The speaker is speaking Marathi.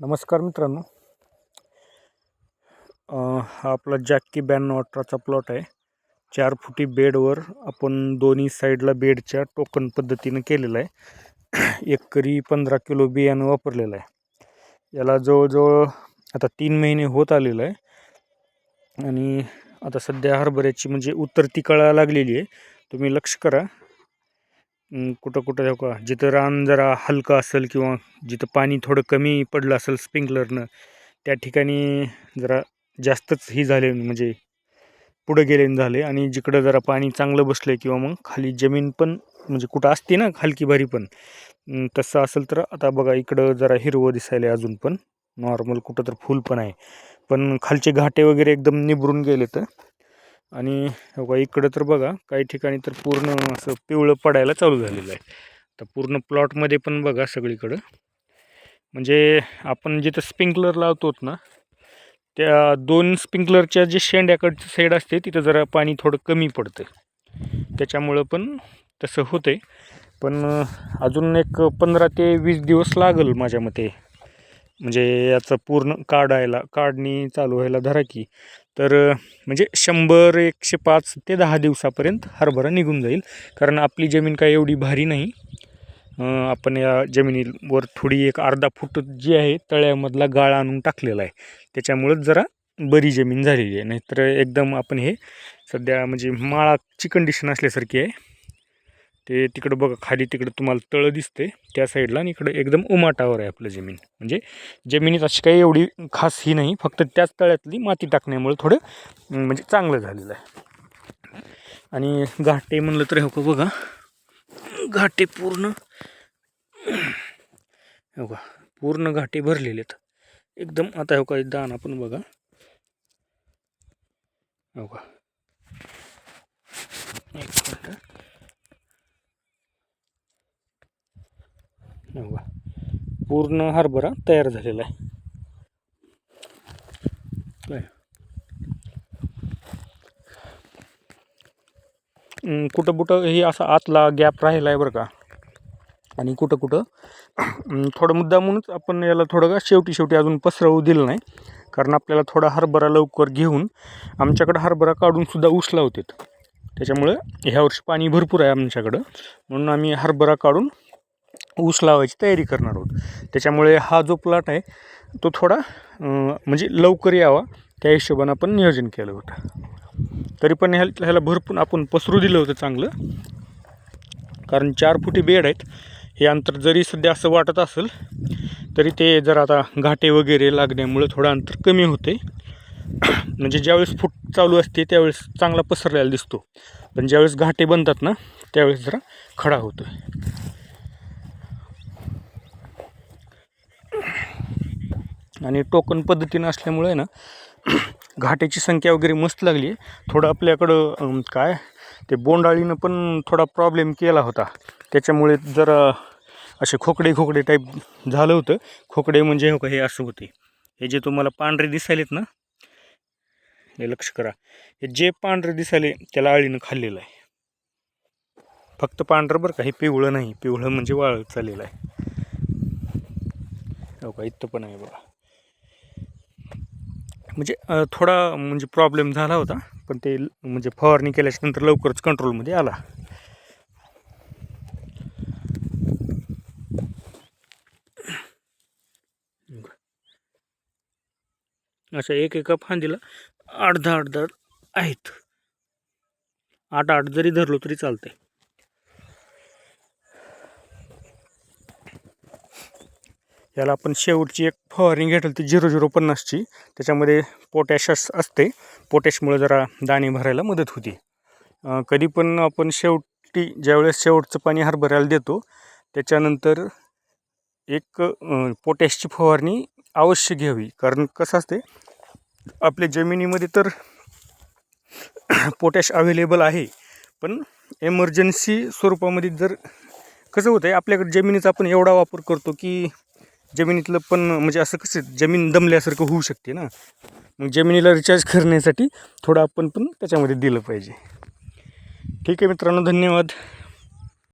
नमस्कार मित्रांनो. हा आपला जॅक्की ब्याण्णव अठराचा प्लॉट आहे. चार फुटी बेडवर आपण दोन्ही साईडला बेडच्या टोकन पद्धतीनं केलेलं आहे. एकरी पंधरा किलो बियाणं वापरलेलं आहे. याला जवळजवळ आता तीन महिने होत आलेलं आहे. आणि आता सध्या हरभऱ्याची म्हणजे उतरती कळा लागलेली आहे. तुम्ही लक्ष करा. कुठं कुठं जाऊ का? जिथं रान जरा हलकं असेल किंवा जिथं पाणी थोडं कमी पडलं असेल स्प्रिंकलरनं त्या ठिकाणी जरा जास्तच ही झाले म्हणजे पुढं गेले झाले. आणि जिकडं जरा पाणी चांगलं बसलं आहे किंवा मग खाली जमीन पण म्हणजे कुठं असते ना हलकी भारी पण तसं असेल तर आता बघा इकडं जरा हिरवं दिसायला अजून पण. नॉर्मल कुठं तर फुल पण आहे. पण खालचे घाटे वगैरे एकदम निबरून गेले तर आणि बघा इकडं तर बघा काही ठिकाणी तर पूर्ण असं पिवळं पडायला चालू झालेलं आहे. तर पूर्ण प्लॉटमध्ये पण बघा सगळीकडं. म्हणजे आपण जिथं स्प्रिंकलर लावतो ना त्या दोन स्प्रिंकलरच्या जे शेंड्याकडची साईड असते तिथं जरा पाणी थोडं कमी पडतं त्याच्यामुळं पण तसं होतं पण अजून एक पंधरा ते वीस दिवस लागल माझ्या मते म्हणजे याचं पूर्ण काढायला काढणी चालू व्हायला धरा की. तर म्हणजे शंभर एकशे पाच ते दहा दिवसापर्यंत हरभरा निघून जाईल. कारण आपली जमीन काय एवढी भारी नाही. आपण या जमिनीवर थोडी एक अर्धा फूट जी आहे तळ्यामधला गाळ आणून टाकलेला आहे. त्याच्यामुळंच जरा बरी जमीन झालेली आहे. नाहीतर एकदम आपण हे सध्या म्हणजे माळाची कंडिशन असल्यासारखी आहे. ते तिकडं बघा खाली तिकडं तुम्हाला तळं दिसते त्या साईडला आणि इकडं एकदम उमाटावर आहे आपलं जमीन. म्हणजे जमिनीत अशी काही एवढी खास ही नाही फक्त त्याच तळ्यातली माती टाकण्यामुळे थोडं म्हणजे चांगलं झालेलं आहे. आणि घाटे म्हणलं तर हो का बघा. घाटे पूर्ण हो का पूर्ण घाटे भरलेले आहेत. एकदम आता हो का दाना पण बघा. हो का एक मिनिट हो पूर्ण हरभरा तयार झालेला आहे. काय? कुठं कुठं हे असा आतला गॅप राहिला आहे बरं का? आणि कुठं कुठं थोडं मुद्दा म्हणूनच आपण याला थोडं का शेवटी शेवटी अजून पसरवू दिलं नाही. कारण आपल्याला थोडा हरभरा लवकर घेऊन आमच्याकडं हरभरा काढूनसुद्धा उसला ऊस लावतात त्याच्यामुळं ह्या वर्षी पाणी भरपूर आहे आमच्याकडं. म्हणून आम्ही हरभरा काढून ऊस लावायची तयारी करणार आहोत. त्याच्यामुळे हा जो प्लॉट आहे तो थोडा म्हणजे लवकर यावा. त्या हिशोबानं आपण नियोजन केलं होतं. तरी पण ह्या ह्याला भरपूर आपण पसरू दिलं होतं चांगलं. कारण चार फुटी बेड आहेत. हे अंतर जरी सध्या असं वाटत असेल तरी ते जर आता घाटे वगैरे लागण्यामुळे थोडं अंतर कमी होते. म्हणजे ज्यावेळेस फूट चालू असते त्यावेळेस चांगला पसरलेला दिसतो. पण ज्यावेळेस घाटे बनतात ना त्यावेळेस जरा खडा होतो आणि टोकन पद्धतीनं असल्यामुळे ना घाट्याची संख्या वगैरे मस्त लागली. थोडं आपल्याकडं काय ते बोंडाळीनं पण थोडा प्रॉब्लेम केला होता. त्याच्यामुळे जरा असे खोकडे खोकडे टाईप झालं होतं. खोकडे म्हणजे हो का हे असं होते. हे जे तुम्हाला पांढरे दिसायलेत ना हे लक्ष करा. हे जे पांढरे दिसायले त्याला आळीनं खाल्लेलं आहे. फक्त पांढरं बरं का हे पिवळं नाही. पिवळं म्हणजे वाळत चाललेलं आहे. हो का इथं पण आहे बघा. म्हणजे थोडा म्हणजे प्रॉब्लेम झाला होता पण ते म्हणजे फवारणी केल्याच्यानंतर लवकरच कंट्रोलमध्ये आला. अशा एक एका फांदीला आठ दहा आहेत. आठ आठ जरी धरलो तरी चालतंय. याला आपण शेवटची एक फवारणी घेतली ती झिरो झिरो पन्नासची. त्याच्यामध्ये पोटॅश असते. पोटॅशमुळे जरा दाणे भरायला मदत होती. कधी पण आपण शेवटी ज्यावेळेस शेवटचं पाणी हरभऱ्याला देतो त्याच्यानंतर एक पोटॅशची फवारणी अवश्य घ्यावी. कारण कसं असते आपल्या जमिनीमध्ये तर पोटॅश अवेलेबल आहे. पण एमर्जन्सी स्वरूपामध्ये जर कसं होतं आहे आपल्याकडे जमिनीचा आपण एवढा वापर करतो की जमिनीतलं पण म्हणजे असं कसं जमीन दमल्यासारखं होऊ शकते ना. मग जमिनीला रिचार्ज करण्यासाठी थोडं आपण पण त्याच्यामध्ये दिलं पाहिजे. ठीक आहे मित्रांनो धन्यवाद.